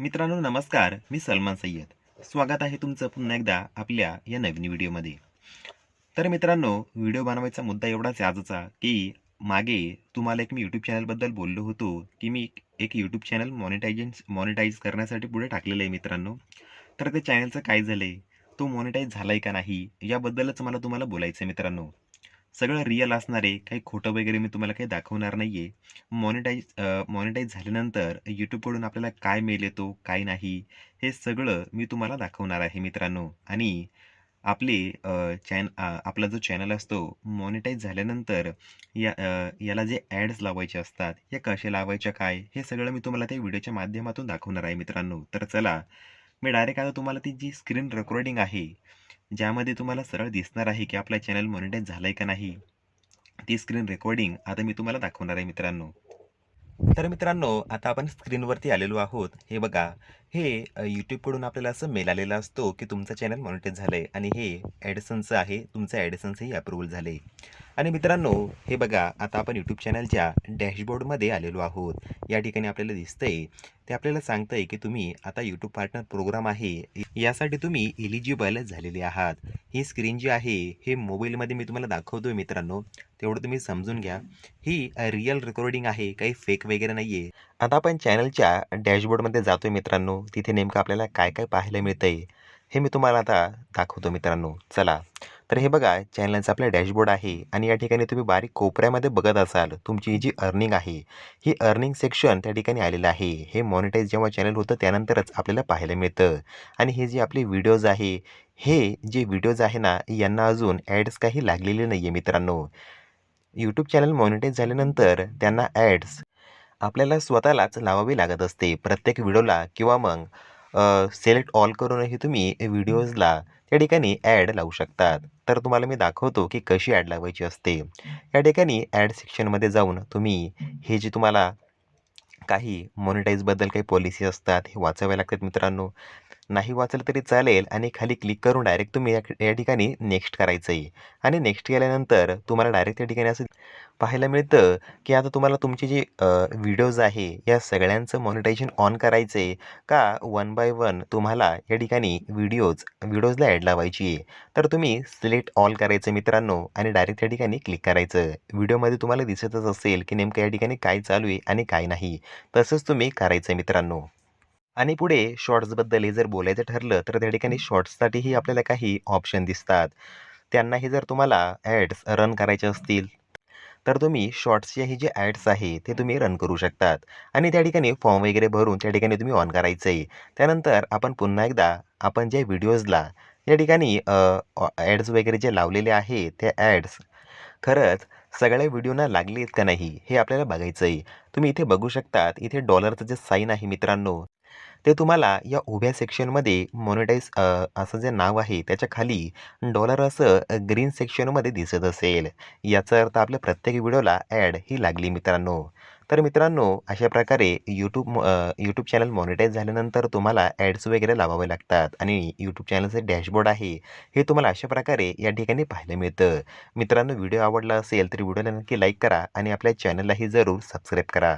मित्रांनो नमस्कार. मी सलमान सय्यद. स्वागत आहे तुमचं पुन्हा एकदा आपल्या या नवीन व्हिडिओमध्ये. तर मित्रांनो व्हिडिओ बनवायचा मुद्दा एवढाच आजचा की मागे तुम्हाला एक मी यूट्यूब चॅनलबद्दल बोललो होतो की मी एक यूट्यूब चॅनल मॉनिटायझेन्स मॉनिटाईज करण्यासाठी पुढे टाकलेलं आहे मित्रांनो. तर ते चॅनलचं काय झालं आहे तो मॉनिटाईज झाला आहे का नाही? याबद्दलच मला तुम्हाला बोलायचं आहे मित्रांनो. सगळं रिअल असणार आहे काही खोटं वगैरे मी तुम्हाला काही दाखवणार नाही आहे मॉनिटाईज मॉनिटाईज झाल्यानंतर यूट्यूबकडून आपल्याला काय मेल येतो काय नाही हे सगळं मी तुम्हाला दाखवणार आहे मित्रांनो. आणि आपले चॅन आपला जो चॅनल असतो मॉनिटाईज झाल्यानंतर या याला जे ॲड्स लावायचे असतात या कसे लावायच्या काय हे सगळं मी तुम्हाला त्या व्हिडिओच्या माध्यमातून दाखवणार आहे मित्रांनो. तर चला मी डायरेक्ट आता तुम्हाला ती जी स्क्रीन रेकॉर्डिंग आहे ज्यामध्ये तुम्हाला सरळ दिसणार आहे की आपला चॅनल मॉनिटाईज झाला आहे का नाही ती स्क्रीन रेकॉर्डिंग आता मी तुम्हाला दाखवणार आहे मित्रांनो. तर मित्रांनो आता आपण स्क्रीनवरती आलेलो आहोत. हे बघा हे अ, यूट्यूबकडून आपल्याला असं मेल आलेला असतो की तुमचं चॅनल मॉनिटाईज झालं आहे आणि हे ॲडिसनचं आहे तुमचं ॲडिसनचंही अप्रूवल झालं आहे आणि मित्रांनो हे बघा आता आपण यूट्यूब चॅनलच्या डॅशबोर्डमध्ये आलेलो आहोत. या ठिकाणी आपल्याला दिसतंय ते आपल्याला सांगतं आहे की तुम्ही आता यूट्यूब पार्टनर प्रोग्राम आहे यासाठी तुम्ही इलिजिबल झालेले आहात. ही स्क्रीन जी आहे हे मोबाईलमध्ये मी तुम्हाला दाखवतोय मित्रांनो. तेवढं तुम्ही समजून घ्या. ही रिअल रेकॉर्डिंग आहे काही फेक वगैरे नाही आहे आता आपण चॅनलच्या डॅशबोर्डमध्ये जातोय मित्रांनो. तिथे नेमकं आपल्याला काय काय पाहायला मिळतं आहे हे मी तुम्हाला आता दाखवतो मित्रांनो. चला. तर हे बघा चॅनलचं आपलं डॅशबोर्ड आहे आणि या ठिकाणी तुम्ही बारीक कोपऱ्यामध्ये बघत असाल तुमची ही जी अर्निंग आहे ही अर्निंग सेक्शन त्या ठिकाणी आलेलं आहे. हे मॉनिटाईज जेव्हा चॅनल होतं त्यानंतरच आपल्याला पाहायला मिळतं. आणि हे जे आपले व्हिडिओज आहे हे जे व्हिडिओज आहे ना यांना अजून ॲड्स काही लागलेले नाही आहे मित्रांनो. यूट्यूब चॅनल मॉनिटाईज झाल्यानंतर त्यांना ॲड्स आपल्याला स्वतःलाच लावावी लागत असते. प्रत्येक व्हिडिओला किंवा मग सिलेक्ट ऑल करूनही तुम्ही व्हिडिओजला त्या ठिकाणी ॲड लावू शकतात. तर तुम्हाला मी दाखवतो की कशी ॲड लावायची असते. या ठिकाणी ॲड सेक्शनमध्ये जाऊन तुम्ही हे जे तुम्हाला काही मॉनिटाईजबद्दल काही पॉलिसी असतात हे वाचाव्या लागतात मित्रांनो. नाही वाचलं तरी चालेल आणि खाली क्लिक करून डायरेक्ट तुम्ही या या ठिकाणी नेक्स्ट करायचं आहे आणि नेक्स्ट केल्यानंतर तुम्हाला डायरेक्ट त्या ठिकाणी असं पाहायला मिळतं की आता तुम्हाला तुमचे जे व्हिडिओज आहे या सगळ्यांचं मॉनिटायझेशन ऑन करायचं आहे का वन बाय वन तुम्हाला या ठिकाणी व्हिडिओज व्हिडिओजला ॲड लावायची आहे तर तुम्ही सिलेक्ट ऑल करायचं मित्रांनो आणि डायरेक्ट त्या ठिकाणी क्लिक करायचं. व्हिडिओमध्ये तुम्हाला दिसतच असेल की नेमकं या ठिकाणी काय चालू आहे आणि काय नाही. तसंच तुम्ही करायचं मित्रांनो. आणि पुढे शॉर्ट्सबद्दल हे जर बोलायचं ठरलं तर त्या ठिकाणी शॉर्ट्ससाठीही आपल्याला काही ऑप्शन दिसतात. त्यांनाही जर तुम्हाला ॲड्स रन करायचे असतील तर तुम्ही शॉर्ट्सचे हे जे ॲड्स आहे ते तुम्ही रन करू शकतात. आणि त्या ठिकाणी फॉर्म वगैरे भरून त्या ठिकाणी तुम्ही ऑन करायचं आहे त्यानंतर आपण पुन्हा एकदा आपण ज्या व्हिडिओजला या ठिकाणी ॲड्स वगैरे जे लावलेले आहे ते ॲड्स खरंच सगळ्या व्हिडिओना लागले आहेत का नाही हे आपल्याला बघायचं आहे तुम्ही इथे बघू शकतात. इथे डॉलरचं जे साईन आहे मित्रांनो ते तुम्हाला या उभ्या सेक्शनमध्ये मॉनिटाईज असं जे नाव आहे त्याच्याखाली डॉलर असं ग्रीन सेक्शनमध्ये दिसत असेल. याचा अर्थ आपल्या प्रत्येक व्हिडिओला ॲड ही लागली मित्रांनो. तर मित्रांनो अशा प्रकारे यूट्यूब यूट्यूब चॅनल मॉनिटाईज झाल्यानंतर तुम्हाला ॲड्स वगैरे लावावे लागतात आणि यूट्यूब चॅनलचे डॅशबोर्ड आहे हे तुम्हाला अशा प्रकारे या ठिकाणी पाहायला मिळतं. मित्रांनो व्हिडिओ आवडला असेल तर व्हिडिओला नक्की लाईक करा आणि आपल्या चॅनललाही जरूर सबस्क्राईब करा.